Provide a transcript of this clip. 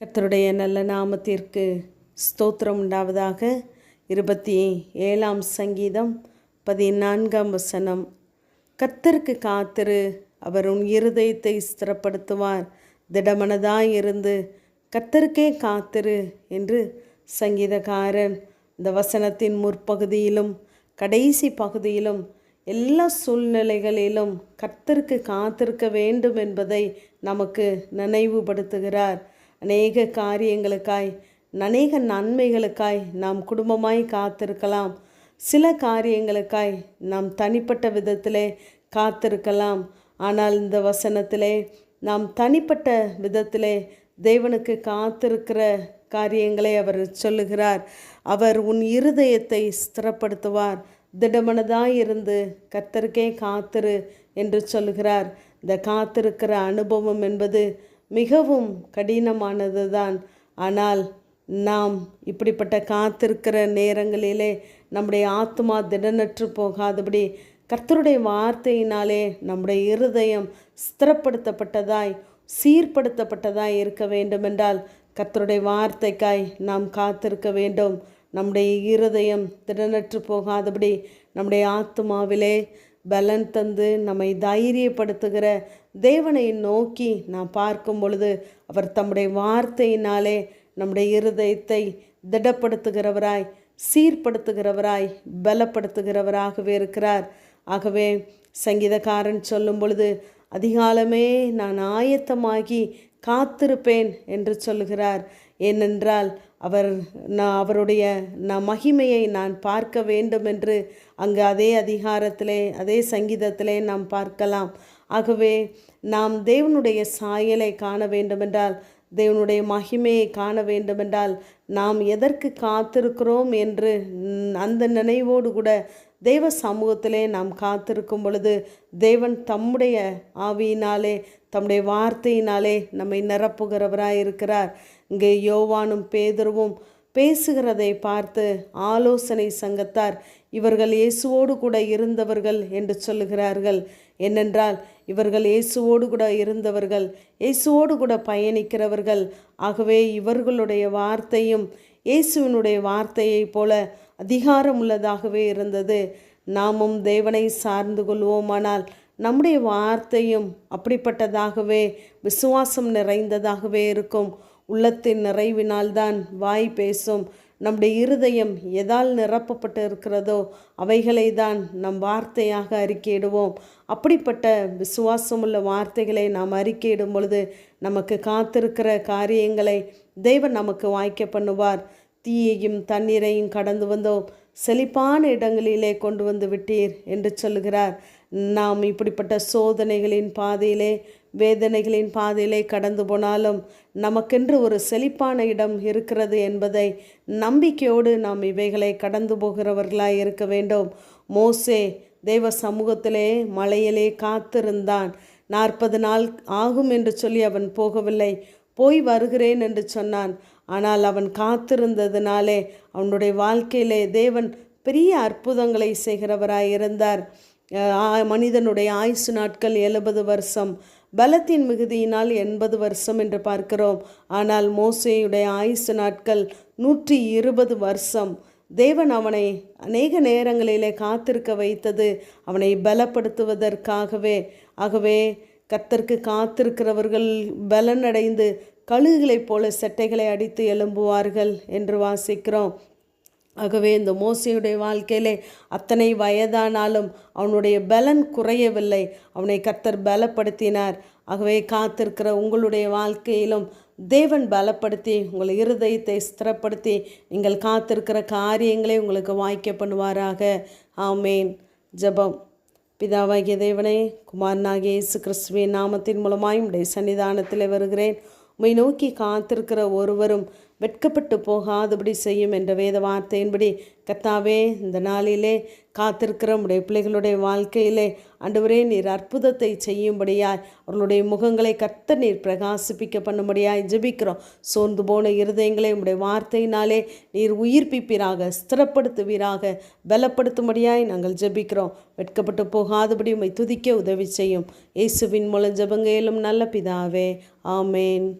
கத்தருடைய நல்ல நாமத்திற்கு ஸ்தோத்திரம் உண்டாவதாக. இருபத்தி ஏழாம் சங்கீதம் பதினான்காம் வசனம். கத்தருக்கு காத்திரு அவர் உன் இருதயத்தை ஸ்திரப்படுத்துவார். திடமனதாய் இருந்து காத்திரு என்று சங்கீதக்காரன் இந்த வசனத்தின் முற்பகுதியிலும் கடைசி பகுதியிலும் எல்லா சூழ்நிலைகளிலும் கத்தருக்கு காத்திருக்க வேண்டும் என்பதை நமக்கு நினைவுபடுத்துகிறார். அநேக காரியங்களுக்காய் அநேக நன்மைகளுக்காய் நாம் குடும்பமாய் காத்திருக்கலாம். சில காரியங்களுக்காய் நாம் தனிப்பட்ட விதத்திலே காத்திருக்கலாம். ஆனால் இந்த வசனத்திலே நாம் தனிப்பட்ட விதத்திலே தேவனுக்கு காத்திருக்கிற காரியங்களை அவர் சொல்லுகிறார். அவர் உன் இருதயத்தை ஸ்திரப்படுத்துவார். திடமனதாக இருந்து கத்தருக்கே காத்திரு என்று சொல்லுகிறார். இந்த காத்திருக்கிற அனுபவம் என்பது மிகவும் கடினமானது தான் ஆனால் நாம் இப்படிப்பட்ட காத்திருக்கிற நேரங்களிலே நம்முடைய ஆத்மா திடனற்று போகாதபடி கர்த்தருடைய வார்த்தையினாலே நம்முடைய இருதயம் ஸ்திரப்படுத்தப்பட்டதாய் சீர்படுத்தப்பட்டதாய் இருக்க வேண்டுமென்றால் கர்த்தருடைய வார்த்தைக்காய் நாம் காத்திருக்க வேண்டும். நம்முடைய இருதயம் திடனற்று போகாதபடி நம்முடைய ஆத்மாவிலே பலன் தந்து நம்மை தைரியப்படுத்துகிற தேவனை நோக்கி நாம் பார்க்கும் பொழுது அவர் தம்முடைய வார்த்தையினாலே நம்முடைய இருதயத்தை திடப்படுத்துகிறவராய் சீர்படுத்துகிறவராய் பலப்படுத்துகிறவராகவே இருக்கிறார். ஆகவே சங்கீதக்காரன் சொல்லும் பொழுது அதிகாலமே நான் ஆயத்தமாகி காத்திருப்பேன் என்று சொல்லுகிறார். ஏனென்றால் அவர் நான் அவருடைய நான் மகிமையை நான் பார்க்க வேண்டும் என்று அங்கு அதே அதிகாரத்திலே அதே சங்கீதத்திலே நாம் பார்க்கலாம். ஆகவே நாம் தேவனுடைய சாயலை காண வேண்டுமென்றால் தேவனுடைய மகிமையை காண வேண்டுமென்றால் நாம் எதற்கு காத்திருக்கிறோம் என்று அந்த நினைவோடு கூட தெய்வ சமூகத்திலே நாம் காத்திருக்கும் பொழுது தேவன் தம்முடைய ஆவியினாலே தம்முடைய வார்த்தையினாலே நம்மை நிரப்புகிறவராய் இருக்கிறார் இங்கே யோவானும் பேதருவும் பேசுகிறதை பார்த்து ஆலோசனை சங்கத்தார் இவர்கள் இயேசுவோடு கூட இருந்தவர்கள் என்று சொல்லுகிறார்கள். என்னென்றால் இவர்கள் இயேசுவோடு கூட இருந்தவர்கள் இயேசுவோடு கூட பயணிக்கிறவர்கள். ஆகவே இவர்களுடைய வார்த்தையும் இயேசுவினுடைய வார்த்தையைப் போல அதிகாரம் உள்ளதாகவே இருந்தது. நாமும் தேவனை சார்ந்து கொள்வோமானால் நம்முடைய வார்த்தையும் அப்படிப்பட்டதாகவே விசுவாசம் நிறைந்ததாகவே இருக்கும். உள்ளத்தின் நிறைவினால்தான் வாய் பேசும். நம்முடைய இருதயம் எதால் நிரப்பப்பட்டு இருக்கிறதோ அவைகளை தான் நம் வார்த்தையாக அறிக்கையிடுவோம். அப்படிப்பட்ட விசுவாசமுள்ள வார்த்தைகளை நாம் அறிக்கையிடும் பொழுது நமக்கு காத்திருக்கிற காரியங்களை தெய்வன் நமக்கு வாய்க்க பண்ணுவார். தீயையும் தண்ணீரையும் கடந்து வந்தோம். செழிப்பான இடங்களிலே கொண்டு வந்து விட்டீர் என்று சொல்லுகிறார். நாம் இப்படிப்பட்ட சோதனைகளின் பாதையிலே வேதனைகளின் பாதையிலே கடந்து போனாலும் நமக்கென்று ஒரு செழிப்பான இடம் இருக்கிறது என்பதை நம்பிக்கையோடு நாம் இவைகளை கடந்து போகிறவர்களாய் இருக்க வேண்டும். மோசே தேவ சமூகத்திலே மலையிலே காத்திருந்தான். நாற்பது நாள் ஆகும் என்று சொல்லி அவன் போகவில்லை. போய் வருகிறேன் என்று சொன்னான். ஆனால் அவன் காத்திருந்ததினாலே அவனுடைய வாழ்க்கையிலே தேவன் பெரிய அற்புதங்களை செய்கிறவராய் இருந்தார். மனிதனுடைய ஆயுசு நாட்கள் எழுபது வருஷம். பலத்தின் மிகுதியினால் எண்பது வருஷம் என்று பார்க்கிறோம். ஆனால் மோசையுடைய ஆயுசு நாட்கள் நூற்றி இருபது வருஷம். தேவன் அவனை அநேக நேரங்களிலே காத்திருக்க வைத்தது. அவனை பலப்படுத்துவதற்காகவே. ஆகவே கத்தருக்கு காத்திருக்கிறவர்கள் பலனடைந்து கழுகுகளைப் போல சட்டைகளை அடித்து எழும்புவார்கள் என்று வாசிக்கிறோம். ஆகவே இந்த மோசையுடைய வாழ்க்கையிலே அத்தனை வயதானாலும் அவனுடைய பலன் குறையவில்லை. அவனை கத்தர் பலப்படுத்தினார். ஆகவே காத்திருக்கிற உங்களுடைய வாழ்க்கையிலும் தேவன் பலப்படுத்தி உங்கள் இருதயத்தை ஸ்திரப்படுத்தி நீங்கள் காத்திருக்கிற காரியங்களை உங்களுக்கு வாய்க்க பண்ணுவாராக. ஆமேன். ஜபம். பிதாவாகிய தேவனே குமாரனாகிய இயேசு கிறிஸ்துவின் நாமத்தின் மூலமாய் உடைய சன்னிதானத்தில் வருகிறேன். உம்மை நோக்கி காத்திருக்கிற ஒருவரும் வெட்கப்பட்டு போகாதபடி செய்யும் என்ற வேத வார்த்தையின்படி கத்தாவே இந்த நாளிலே காத்திருக்கிற உடைய பிள்ளைகளுடைய வாழ்க்கையிலே அன்றுவரே நீர் அற்புதத்தை செய்யும்படியாய் அவர்களுடைய முகங்களை கத்த நீர் பிரகாசிப்பிக்க பண்ணும்படியாய் ஜெபிக்கிறோம். சோர்ந்து போன இருதயங்களை உடைய வார்த்தையினாலே நீர் உயிர்ப்பிப்பீராக ஸ்திரப்படுத்துவீராக பலப்படுத்தும்படியாய் நாங்கள் ஜெபிக்கிறோம். வெட்கப்பட்டு போகாதபடி உம்மை துதிக்க உதவி செய்யும். இயேசுவின் மூலம் ஜபங்கையிலும் நல்ல பிதாவே ஆமேன்.